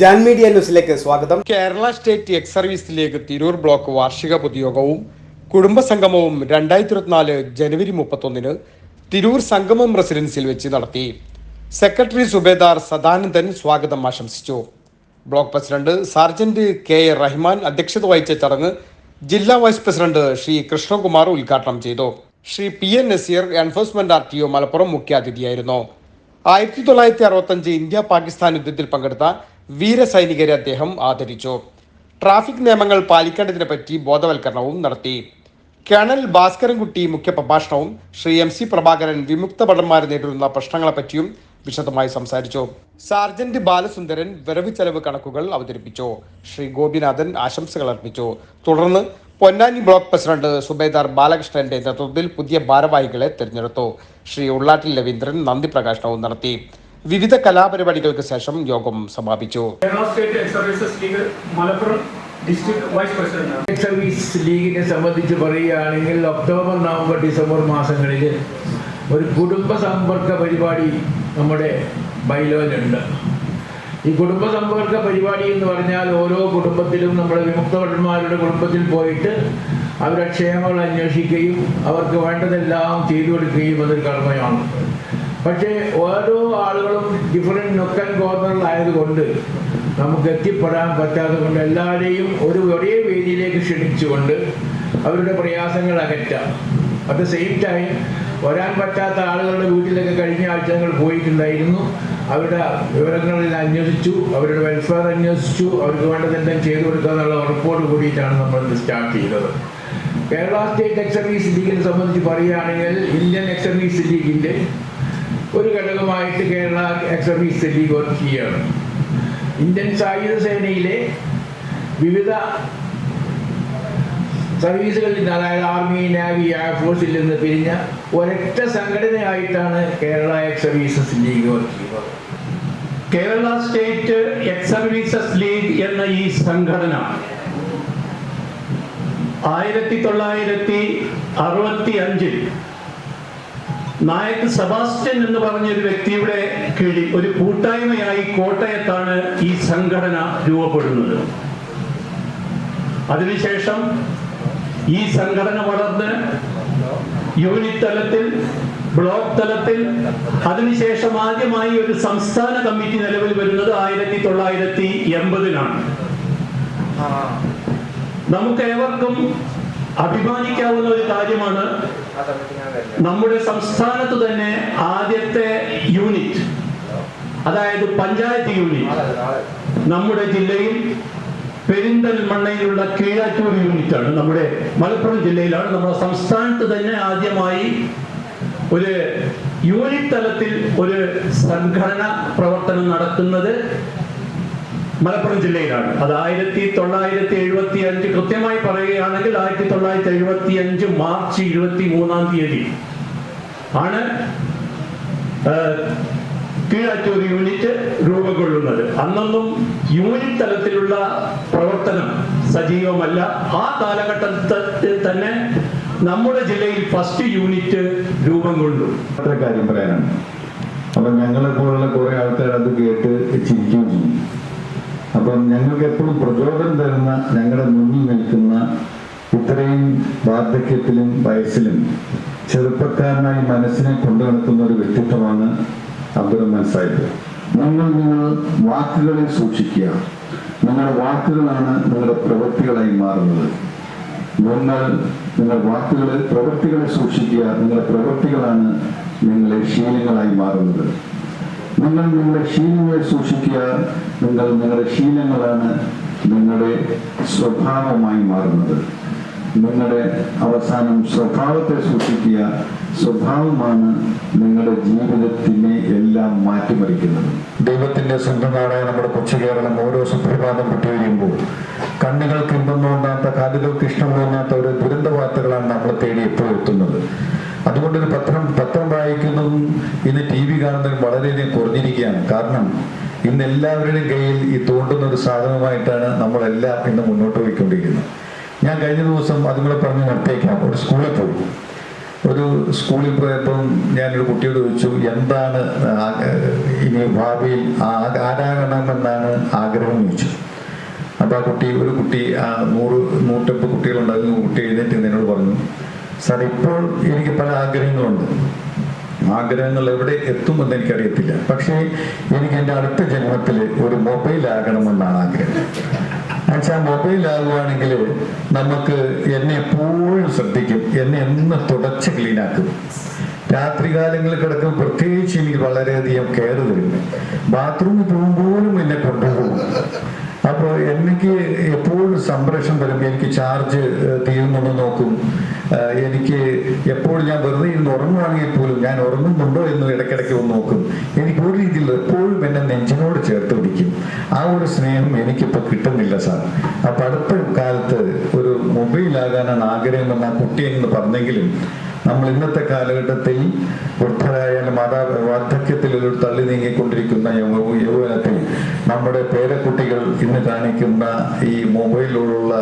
Jan media ന്യൂസിലേക്ക് സ്വാഗതം. Kerala state ex സർവീസിലേക്ക് തിരൂർ ബ്ലോക്ക് വാർഷിക പൊതുയോഗവും കുടുംബ സംഗമവും രണ്ടായിരത്തി ഇരുപത്തിനാല് ജനുവരി മുപ്പത്തൊന്നിന് തിരൂർ സംഗമം റെസിഡൻസിൽ വെച്ച് നടത്തി. സെക്രട്ടറി സുബേദാർ സദാനന്ദൻ സ്വാഗതം ആശംസിച്ചു. Block president sergeant K A Rahman അധ്യക്ഷത വഹിച്ച ചടങ്ങ് ജില്ലാ വൈസ് പ്രസിഡന്റ് ശ്രീ കൃഷ്ണകുമാർ ഉദ്ഘാടനം ചെയ്തു. Shri P N Naseer enforcement R T O Malappuram മുഖ്യാതിഥിയായിരുന്നു. ആയിരത്തി തൊള്ളായിരത്തി അറുപത്തഞ്ച് ഇന്ത്യ പാകിസ്ഥാൻ യുദ്ധത്തിൽ പങ്കെടുത്ത വീരസൈനികരെ അദ്ദേഹം ആദരിച്ചു. ട്രാഫിക് നിയമങ്ങൾ പാലിക്കേണ്ടതിനെ പറ്റി ബോധവൽക്കരണവും നടത്തി. കേണൽ ഭാസ്കരൻകുട്ടി മുഖ്യ പ്രഭാഷണവും ശ്രീ എം സി പ്രഭാകരൻ വിമുക്ത ഭടന്മാർ നേരിടുന്ന പ്രശ്നങ്ങളെപ്പറ്റിയും വിശദമായി സംസാരിച്ചു. സാർജന്റ് ബാലസുന്ദരൻ വരവ് ചെലവ് കണക്കുകൾ അവതരിപ്പിച്ചു. ശ്രീ ഗോപിനാഥൻ ആശംസകൾ അർപ്പിച്ചു. തുടർന്ന് പൊന്നാനി ബ്ലോക്ക് പ്രസിഡന്റ് സുബേദാർ ബാലകൃഷ്ണന്റെ നേതൃത്വത്തിൽ പുതിയ ഭാരവാഹികളെ തെരഞ്ഞെടുത്തു. ശ്രീ ഉള്ളാട്ടിൽ രവീന്ദ്രൻ നന്ദി പ്രകാശനവും നടത്തി. വിവിധ കലാപരിപാടികൾക്ക് ശേഷം യോഗം സമാപിച്ചു. Malappuram district vice president service ലീഗിനെ സംബന്ധിച്ച് പറയുകയാണെങ്കിൽ ഒക്ടോബർ നവംബർ ഡിസംബർ മാസങ്ങളിൽ ഒരു കുടുംബ സമ്പർക്ക പരിപാടി നമ്മുടെ ബൈലോയിലുണ്ട്. ഈ കുടുംബ സമ്പർക്ക പരിപാടി എന്ന് പറഞ്ഞാൽ ഓരോ കുടുംബത്തിലും നമ്മുടെ വിമുക്തഭടന്മാരുടെ കുടുംബത്തിൽ പോയിട്ട് അവരുടെ ക്ഷേമങ്ങൾ അന്വേഷിക്കുകയും അവർക്ക് വേണ്ടതെല്ലാം ചെയ്തു കൊടുക്കുകയും അതൊരു കർമ്മയാണ് പക്ഷേ ഓരോ ആളുകളും ഡിഫറെന്റ് നൊക്കൻ കോർണറിലായതുകൊണ്ട് നമുക്ക് എത്തിപ്പെടാൻ പറ്റാതെ കൊണ്ട് എല്ലാവരെയും ഒരു ഒരേ വേദിയിലേക്ക് ക്ഷണിച്ചുകൊണ്ട് അവരുടെ പ്രയാസങ്ങൾ അകറ്റാം. അറ്റ് ദ സെയിം ടൈം വരാൻ പറ്റാത്ത ആളുകളുടെ വീട്ടിലൊക്കെ കഴിഞ്ഞ ആഴ്ച ഞങ്ങൾ പോയിട്ടുണ്ടായിരുന്നു. അവരുടെ വിവരങ്ങളിൽ അന്വേഷിച്ചു അവരുടെ വെൽഫെയർ അന്വേഷിച്ചു അവർക്ക് വേണ്ടതെല്ലാം ചെയ്തു കൊടുക്കുക എന്നുള്ള ഉറപ്പോട് കൂടിയിട്ടാണ് നമ്മൾ ഇത് സ്റ്റാർട്ട് ചെയ്തത്. കേരള സ്റ്റേറ്റ് എക്സർവീസ് ലീഗിനെ സംബന്ധിച്ച് പറയുകയാണെങ്കിൽ ഇന്ത്യൻ എക്സർവീസ് ലീഗിന്റെ ഒരു ഘടകമായിട്ട് Kerala ex service league work ചെയ്യുകയാണ്. ഇന്ത്യൻ സായുധ സേനയിലെ വിവിധ സർവീസുകളിൽ അതായത് ആർമി നാവി എയർഫോഴ്സിൽ നിന്ന് പിരിഞ്ഞ ഒരൊറ്റ സംഘടനയായിട്ടാണ് Kerala ex services league work ചെയ്യുന്നത്. Kerala state ex services league എന്ന ഈ സംഘടന ആയിരത്തി തൊള്ളായിരത്തി അറുപത്തി അഞ്ചിൽ നായക് സെബാസ്റ്റ്യൻ എന്ന് പറഞ്ഞ ഒരു വ്യക്തിയുടെ കീഴിൽ ഒരു കൂട്ടായ്മയായി കോട്ടയത്താണ് ഈ സംഘടന രൂപപ്പെടുന്നത്. അതിനുശേഷം ഈ സംഘടന വളർന്ന് യൂണിറ്റ് തലത്തിൽ ബ്ലോക്ക് തലത്തിൽ അതിനുശേഷം ആദ്യമായി ഒരു സംസ്ഥാന കമ്മിറ്റി നിലവിൽ വരുന്നത് ആയിരത്തി തൊള്ളായിരത്തി എൺപതിലാണ് നമുക്ക് ഏവർക്കും അഭിമാനിക്കാവുന്ന ഒരു കാര്യമാണ് നമ്മുടെ സംസ്ഥാനത്ത് തന്നെ ആദ്യത്തെ യൂണിറ്റ് അതായത് പഞ്ചായത്ത് യൂണിറ്റ്. നമ്മുടെ ജില്ലയിൽ പെരിന്തൽമണ്ണയിലുള്ള കീഴാറ്റൂർ യൂണിറ്റ് ആണ് നമ്മുടെ മലപ്പുറം ജില്ലയിലാണ്. നമ്മുടെ സംസ്ഥാനത്ത് തന്നെ ആദ്യമായി ഒരു യൂണിറ്റ് തലത്തിൽ ഒരു സംഘടന പ്രവർത്തനം നടക്കുന്നത് മലപ്പുറം ജില്ലയിലാണ്. അത് ആയിരത്തി തൊള്ളായിരത്തി എഴുപത്തി അഞ്ച് കൃത്യമായി പറയുകയാണെങ്കിൽ ആയിരത്തി തൊള്ളായിരത്തി എഴുപത്തി അഞ്ച് മാർച്ച് ഇരുപത്തി മൂന്നാം തീയതി ആണ് കീഴാറ്റൂർ യൂണിറ്റ് രൂപം കൊള്ളുന്നത് അന്നൊന്നും യൂണിറ്റ് തലത്തിലുള്ള പ്രവർത്തനം സജീവമല്ല. ആ കാലഘട്ടത്തിൽ തന്നെ നമ്മുടെ ജില്ലയിൽ ഫസ്റ്റ് യൂണിറ്റ് രൂപം കൊണ്ടു. അത്ര കാര്യം പറയാനാണ്. അപ്പൊ ഞങ്ങളെ പോലുള്ള കുറെ ആൾക്കാർ അപ്പം ഞങ്ങൾക്ക് എപ്പോഴും പ്രചോദനം തരുന്ന ഞങ്ങളുടെ മുന്നിൽ നിൽക്കുന്ന ഇത്രയും വാർദ്ധക്യത്തിലും വയസ്സിലും ചെറുപ്പക്കാരനായി മനസ്സിനെ കൊണ്ടു നടത്തുന്ന ഒരു വ്യക്തിത്വമാണ് അബ്ദുറഹ്മാൻ സാഹിബ്. നിങ്ങൾ നിങ്ങൾ വാക്കുകളെ സൂക്ഷിക്കുക. നിങ്ങളുടെ വാക്കുകളാണ് നിങ്ങളുടെ പ്രവൃത്തികളായി മാറുന്നത്. നിങ്ങൾ നിങ്ങൾ വാക്കുകളെ പ്രവൃത്തികളെ സൂക്ഷിക്കുക. നിങ്ങളുടെ പ്രവൃത്തികളാണ് നിങ്ങളെ ശീലങ്ങളായി മാറുന്നത്. നിങ്ങൾ നിങ്ങളുടെ ശീലങ്ങളെ സൂക്ഷിക്കുക. നിങ്ങൾ നിങ്ങളുടെ ശീലങ്ങളാണ് നിങ്ങളുടെ സ്വഭാവമായി മാറുന്നത്. നിങ്ങളുടെ അവസാനം സ്വഭാവത്തെ സൂക്ഷിക്കുക. സ്വഭാവമാണ് നിങ്ങളുടെ ജീവിതത്തിനെ എല്ലാം മാറ്റിമറിക്കുന്നത്. ദൈവത്തിന്റെ സ്വന്തം നാടായ നമ്മുടെ കൊച്ചു കേരളം ഓരോ സുപ്രഭാതം പൊട്ടി വരുമ്പോൾ കണ്ണുകൾക്ക് ഇമ്പം തോന്നാത്ത കാലുകൾക്ക് ഇഷ്ടം തോന്നാത്ത ഒരു ദുരന്ത വാർത്തകളാണ് നമ്മളെ തേടി എപ്പോഴും എത്തുന്നത്. അതുകൊണ്ട് ഒരു പത്രം പത്രം വായിക്കുന്നതും ഇന്ന് ടി വി കാണുന്നതും വളരെയധികം കുറഞ്ഞിരിക്കുകയാണ്. കാരണം ഇന്ന് എല്ലാവരുടെയും കയ്യിൽ ഈ തോണ്ടുന്ന ഒരു സാധനമായിട്ടാണ് നമ്മളെല്ലാം ഇന്ന് മുന്നോട്ട് പോയിക്കൊണ്ടിരിക്കുന്നത്. ഞാൻ കഴിഞ്ഞ ദിവസം അതുങ്ങളെ പറഞ്ഞ് നിർത്തേക്കാം ഒരു സ്കൂളിൽ പോയി. ഒരു സ്കൂളിൽ പോയപ്പം ഞാനൊരു കുട്ടിയോട് ചോദിച്ചു എന്താണ് ഇനി ഭാവിയിൽ ആരാകണമെന്നാണ് ആഗ്രഹം? ചോദിച്ചു. അപ്പോൾ ആ കുട്ടി ഒരു കുട്ടി നൂറ് നൂറ്റമ്പത് കുട്ടികളുണ്ടായിരുന്നു. കുട്ടി എഴുന്നേറ്റ് എന്നോട് പറഞ്ഞു സാർ ഇപ്പോൾ എനിക്ക് പല ആഗ്രഹങ്ങളുണ്ട്. ആഗ്രഹങ്ങൾ എവിടെ എത്തുമെന്ന് എനിക്കറിയത്തില്ല. പക്ഷേ എനിക്ക് എന്റെ അടുത്ത ജന്മത്തിൽ ഒരു മൊബൈൽ ആകണമെന്നാണ് ആഗ്രഹം. എന്നുവെച്ചാൽ മൊബൈൽ ആകുവാണെങ്കിൽ നമുക്ക് എന്നെ എപ്പോഴും ശ്രദ്ധിക്കും. എന്നെ എന്ന് തുടച്ച് ക്ലീനാക്കും രാത്രികാലങ്ങളിൽ കിടക്കും പ്രത്യേകിച്ച് എനിക്ക് വളരെയധികം കെയർ തരും. ബാത്റൂമിൽ പോകുമ്പോഴും എന്നെ കൊണ്ടുപോകും. അപ്പോൾ എനിക്ക് എപ്പോഴും സംപ്രേഷണം വരുമ്പോൾ എനിക്ക് ചാർജ് തീരുന്നുണ്ടോ നോക്കും. എനിക്ക് എപ്പോഴും ഞാൻ വെറുതെ ഇരുന്ന് ഉറങ്ങുവാണെങ്കിൽ പോലും ഞാൻ ഉറങ്ങുന്നുണ്ടോ എന്ന് ഇടയ്ക്കിടയ്ക്ക് ഒന്ന് നോക്കും. എനിക്ക് ഒരു രീതിയിൽ എപ്പോഴും എന്നെ നെഞ്ചിനോട് ചേർത്ത് പിടിക്കും. ആ ഒരു സ്നേഹം എനിക്കിപ്പോൾ കിട്ടുന്നില്ല സാർ. അപ്പം അടുത്ത കാലത്ത് ഒരു മൊബൈലാകാനാണ് ആഗ്രഹമെന്ന് എന്ന കുട്ടിയെന്ന് പറഞ്ഞെങ്കിലും നമ്മൾ ഇന്നത്തെ കാലഘട്ടത്തിൽ വൃദ്ധരായാലും മാതാ വാർദ്ധക്യത്തിൽ ഒരു തള്ളി നീങ്ങിക്കൊണ്ടിരിക്കുന്ന യൗവ- യൗവനത്തിൽ നമ്മുടെ പേരക്കുട്ടികൾ ഇന്ന് കാണിക്കുന്ന ഈ മൊബൈലിലുള്ള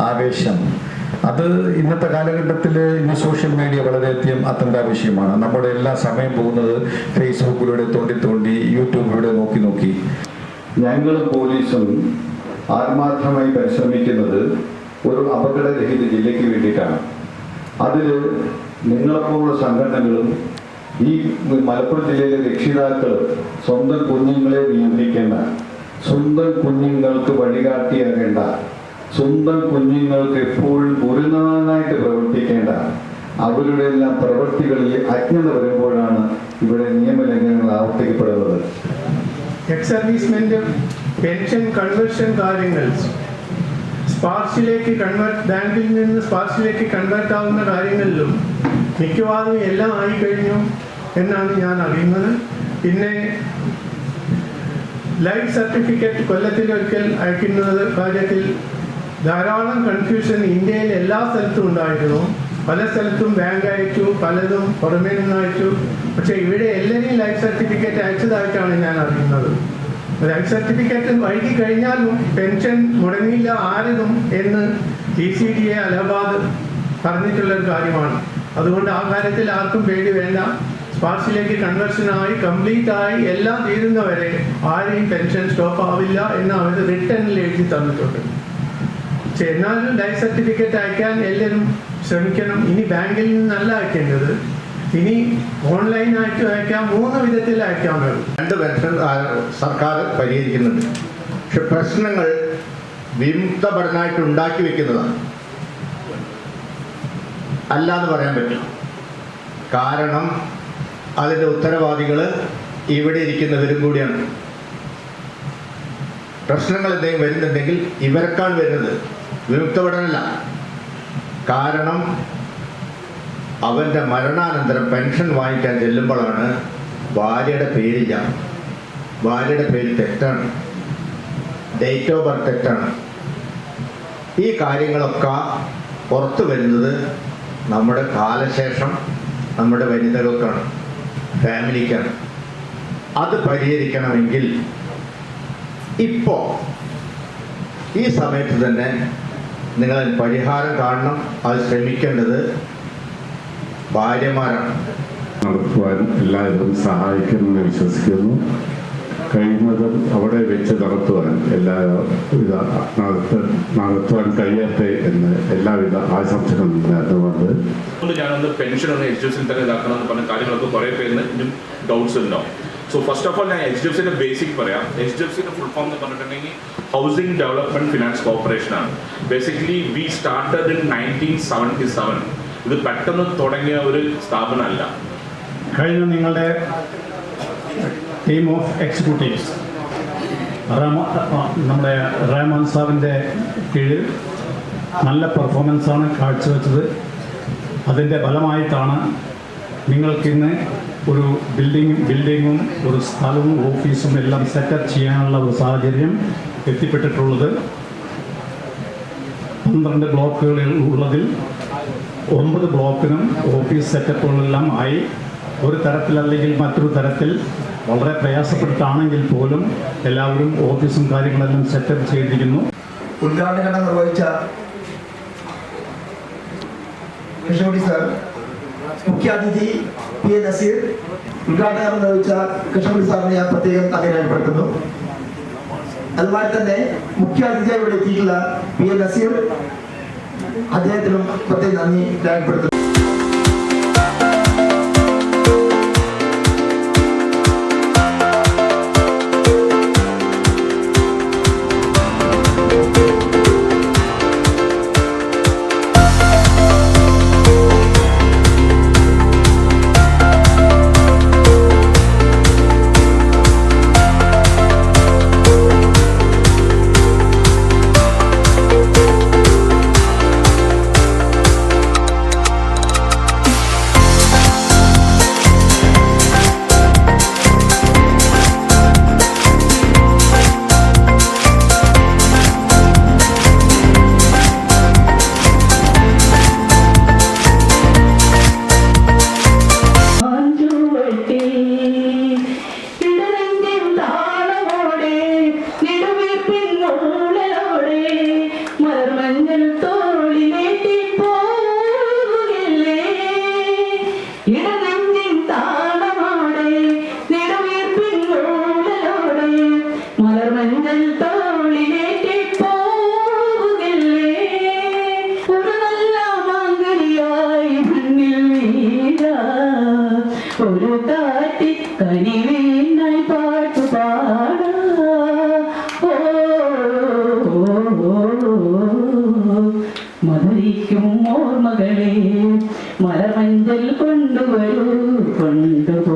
ആവേശം. അത് ഇന്നത്തെ കാലഘട്ടത്തിൽ ഇന്ന് സോഷ്യൽ മീഡിയ വളരെയധികം അത്യന്താവശ്യമാണ് നമ്മുടെ എല്ലാ സമയം പോകുന്നത് ഫേസ്ബുക്കിലൂടെ തോണ്ടി തോണ്ടി യൂട്യൂബിലൂടെ നോക്കി നോക്കി. ഞങ്ങൾ പോലീസും ആത്മാർത്ഥമായി പരിശ്രമിക്കുന്നത് ഒരു അപകടരഹിത ജില്ലയ്ക്ക് വേണ്ടിയിട്ടാണ്. അതിൽ നിങ്ങളെപ്പോലുള്ള സംഘടനകളും ഈ മലപ്പുറം ജില്ലയിലെ രക്ഷിതാക്കൾ സ്വന്തം കുഞ്ഞുങ്ങളെ നിയന്ത്രിക്കേണ്ട സ്വന്തം കുഞ്ഞുങ്ങൾക്ക് വഴികാട്ടിയാകേണ്ട സ്വന്തം കുഞ്ഞുങ്ങൾക്ക് എപ്പോഴും ഗുരുനാഥനായിട്ട് പ്രവർത്തിക്കേണ്ട അവരുടെ എല്ലാം പ്രവൃത്തികളിൽ അജ്ഞത വരുമ്പോഴാണ് ഇവിടെ നിയമലംഘനങ്ങൾ ആവർത്തിക്കപ്പെടുന്നത്. എക്സ് പെൻഷൻ കൺവേർഷൻ കാര്യങ്ങൾ സ്പാർസിലേക്ക് കൺവേർട്ട് ബാങ്കിൽ നിന്ന് സ്പാർസിലേക്ക് കൺവേർട്ട് ആവുന്ന കാര്യങ്ങളിലും മിക്കവാറും എല്ലാം ആയി കഴിഞ്ഞു എന്നാണ് ഞാൻ അറിയുന്നത്. പിന്നെ ലൈഫ് സർട്ടിഫിക്കറ്റ് കൊല്ലത്തിൽ ഒരിക്കൽ അയക്കുന്നത് കാര്യത്തിൽ ധാരാളം കൺഫ്യൂഷൻ ഇന്ത്യയിൽ എല്ലാ സ്ഥലത്തും ഉണ്ടായിരുന്നു. പല സ്ഥലത്തും ബാങ്ക് അയച്ചു പലതും പുറമേ നിന്ന് അയച്ചു പക്ഷെ ഇവിടെ എല്ലാവരെയും ലൈഫ് സർട്ടിഫിക്കറ്റ് അയച്ചതായിട്ടാണ് ഞാൻ അറിയുന്നത്. ലൈഫ് സർട്ടിഫിക്കറ്റ് വൈകി കഴിഞ്ഞാലും പെൻഷൻ മുടങ്ങിയില്ല ആരതും എന്ന് T C D A Allahabad പറഞ്ഞിട്ടുള്ള ഒരു കാര്യമാണ്. അതുകൊണ്ട് ആ കാര്യത്തിൽ ആർക്കും പേടി വേണ്ട. സ്പാർസിലേക്ക് കൺവേർഷൻ ആയി കംപ്ലീറ്റ് ആയി എല്ലാം തീരുന്നവരെ ആരെയും പെൻഷൻ സ്റ്റോപ്പ് ആവില്ല എന്ന് അവർ റിട്ടേണിൽ എഴുതി തന്നിട്ടുണ്ട്. എന്നാലും ലൈഫ് സർട്ടിഫിക്കറ്റ് അയക്കാൻ എല്ലാവരും ശ്രമിക്കണം. ഇനി ബാങ്കിൽ നിന്നല്ല അയക്കേണ്ടത്. ഇനി ഓൺലൈനായിട്ട് അയക്കാം മൂന്ന് വിധത്തിൽ അയക്കാൻ രണ്ട് പെൻഷൻ സർക്കാർ പരിഹരിക്കുന്നുണ്ട്. പക്ഷെ പ്രശ്നങ്ങൾ വിമുക്ത പഠനമായിട്ട് ഉണ്ടാക്കി വെക്കുന്നതാണ്. അല്ലാന്ന് പറയാൻ പറ്റും കാരണം അതിന്റെ ഉത്തരവാദികൾ ഇവിടെ ഇരിക്കുന്നവരും കൂടിയാണ്. പ്രശ്നങ്ങൾ എന്തെങ്കിലും വരുന്നുണ്ടെങ്കിൽ ഇവർക്കാണ് വരുന്നത്. വിമുക്ത പഠനമല്ല കാരണം അവന്റെ മരണാനന്തരം പെൻഷൻ വാങ്ങിക്കാൻ ചെല്ലുമ്പോഴാണ് ഭാര്യയുടെ പേരില്ല. ഭാര്യയുടെ പേര് തെറ്റാണ്. ഡേറ്റ് ഓഫ് ബർത്ത് തെറ്റാണ്. ഈ കാര്യങ്ങളൊക്കെ പുറത്തു വരുന്നത് നമ്മുടെ കാലശേഷം നമ്മുടെ വനിതകൾക്കാണ് ഫാമിലിക്കാണ്. അത് പരിഹരിക്കണമെങ്കിൽ ഇപ്പോൾ ഈ സമയത്ത് തന്നെ നിങ്ങൾ പരിഹാരം കാണണം. അത് ശ്രമിക്കേണ്ടത് ഭാര്യമാരാണ്. നടത്തുവാൻ എല്ലാവരും സഹായിക്കുമെന്ന് വിശ്വസിക്കുന്നു. കഴിയുന്നതും അവിടെ വെച്ച് നടത്തുവാൻ എല്ലാ വിധ നടത്ത നടത്തുവാൻ കഴിയട്ടെ എന്ന് എല്ലാവിധ ആശംസകളും നേർന്നുകൊണ്ട്. അതുകൊണ്ട് ഞാനൊന്ന് പെൻഷൻ ഒന്ന് എച്ച് ഡി എഫ് സിയിൽ തന്നെ ഇതാക്കണം എന്ന് പറഞ്ഞ കാര്യങ്ങളൊക്കെ കുറേ പേരിന് ഇനിയും ഡൗട്ട്സ് ഉണ്ടാവും സോ ഫസ്റ്റ് ഓഫ് ഓൾ ഞാൻ എച്ച് ഡി എഫ് സിന്റെ ബേസിക് പറയാം. എച്ച് ഡി എഫ് സിന്റെ ഫുൾ ഫോം എന്ന് പറഞ്ഞിട്ടുണ്ടെങ്കിൽ ഹൗസിംഗ് ഡെവലപ്മെന്റ് ഫിനാൻസ് കോർപ്പറേഷൻ ആണ്. Basically we started in nineteen seventy seven ഇത് പെട്ടെന്ന് തുടങ്ങിയ ഒരു സ്ഥാപനമല്ല. കഴിഞ്ഞ നിങ്ങളുടെ ടീം ഓഫ് എക്സിക്യൂട്ടീവ്സ് നമ്മുടെ റഹ്മാൻ സാറിന്റെ കീഴിൽ നല്ല പെർഫോമൻസാണ് കാഴ്ചവെച്ചത്. അതിന്റെ ഫലമായിട്ടാണ് നിങ്ങൾക്കിന്ന് ഒരു ബിൽഡിംഗ് ബിൽഡിങ്ങും ഒരു സ്ഥലവും ഓഫീസും എല്ലാം സെറ്റപ്പ് ചെയ്യാനുള്ള ഒരു സാഹചര്യം എത്തിപ്പെട്ടിട്ടുള്ളത്. പന്ത്രണ്ട് ബ്ലോക്കുകളിൽ ഉള്ളതിൽ ഒമ്പത് ബ്ലോക്കിനും ഓഫീസ് സെറ്റപ്പുകളെല്ലാം ആയി. ഒരു തരത്തിൽ തരത്തിലല്ലെങ്കിൽ മറ്റൊരു തരത്തിൽ വളരെ പ്രയാസപ്പെട്ടാണെങ്കിൽ പോലും എല്ലാവരും ഓഫീസും കാര്യങ്ങളെല്ലാം സെറ്റപ്പ് ചെയ്തിരിക്കുന്നു. ഉദ്ഘാടനം നിർവഹിച്ച കൃഷ്ണകുടി സാർ മുഖ്യാതിഥി പി എ നസീർ ഉദ്ഘാടനം നിർവഹിച്ച കൃഷ്ണകുടി സാറിനെ ഞാൻ പ്രത്യേകം നന്ദി രേഖപ്പെടുത്തുന്നു അതുപോലെ തന്നെ മുഖ്യാതിഥിയായി ഇവിടെ എത്തിയിട്ടുള്ള പി എ നസീർ അദ്ദേഹത്തിനും പ്രത്യേക നന്ദി രേഖപ്പെടുത്തുന്നു. കൊണ്ടുപോകൂ